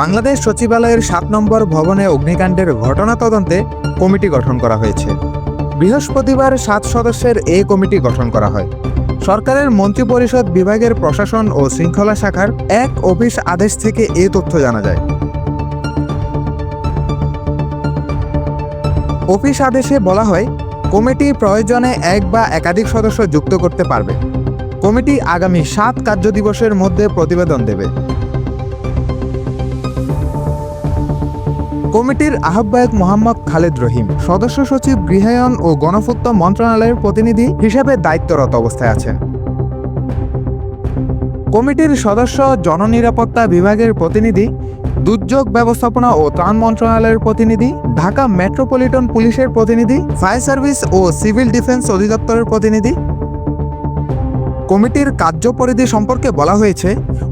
বাংলাদেশ সচিবালয়ের সাত নম্বর ভবনে অগ্নিকাণ্ডের ঘটনা তদন্তে কমিটি গঠন করা হয়েছে। বৃহস্পতিবার সাত সদস্যের এই কমিটি গঠন করা হয়। সরকারের মন্ত্রিপরিষদ বিভাগের প্রশাসন ও শৃঙ্খলা শাখার এক অফিস আদেশ থেকে এ তথ্য জানা যায়। অফিস আদেশে বলা হয়, কমিটি প্রয়োজনে এক বা একাধিক সদস্য যুক্ত করতে পারবে। কমিটি আগামী সাত কার্যদিবসের মধ্যে প্রতিবেদন দেবে। কমিটির আহ্বায়ক মোহাম্মদ খালেদ রহিম, সদস্য সচিব গৃহায়ন ও গণপূর্ত মন্ত্রণালয়ের প্রতিনিধি হিসেবে দায়িত্বরত অবস্থায় আছেন। কমিটির সদস্য জননিরাপত্তা বিভাগের প্রতিনিধি, দুর্যোগ ব্যবস্থাপনা ও ত্রাণ মন্ত্রণালয়ের প্রতিনিধি, ঢাকা মেট্রোপলিটন পুলিশের প্রতিনিধি, ফায়ার সার্ভিস ও সিভিল ডিফেন্স অধিদপ্তরের প্রতিনিধি। কমিটির কার্যপরিধি সম্পর্কে বলা হয়েছে,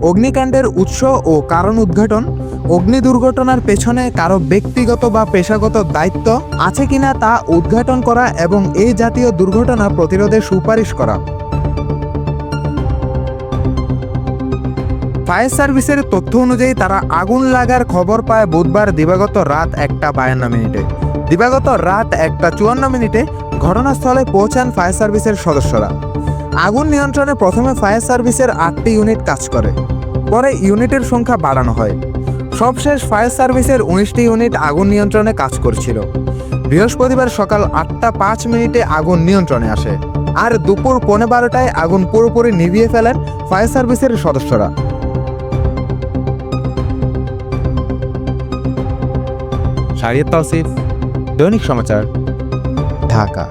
অগ্নিকাণ্ডের উৎস ও কারণ উদ্ঘাটন অগ্নি দুর্ঘটনার পেছনে কারও ব্যক্তিগত বা পেশাগত দায়িত্ব আছে কিনা তা উদ্ঘাটন করা এবং এই জাতীয় দুর্ঘটনা প্রতিরোধে সুপারিশ করা। ফায়ার সার্ভিসের তথ্য অনুযায়ী তারা আগুন লাগার খবর পায় বুধবার দিবাগত রাত একটা বায়ান্ন মিনিটে। দিবাগত রাত একটা চুয়ান্ন মিনিটে ঘটনাস্থলে পৌঁছান ফায়ার সার্ভিসের সদস্যরা। আগুন নিয়ন্ত্রণে প্রথমে ফায়ার সার্ভিসের আটটি ইউনিট কাজ করে। পরে ইউনিটের সংখ্যা বাড়ানো হয়। সবশেষ ফায়ার সার্ভিসের উনিশটি ইউনিট আগুন নিয়ন্ত্রণে কাজ করছিল। বৃহস্পতিবার সকাল আটটা পাঁচ মিনিটে আগুন নিয়ন্ত্রণে আসে। আর দুপুর পৌনে বারোটায় আগুন পুরোপুরি নিভিয়ে ফেলেন ফায়ার সার্ভিসের সদস্যরা। শারিয়ত তৌসিফ, দৈনিক সমাচার, ঢাকা।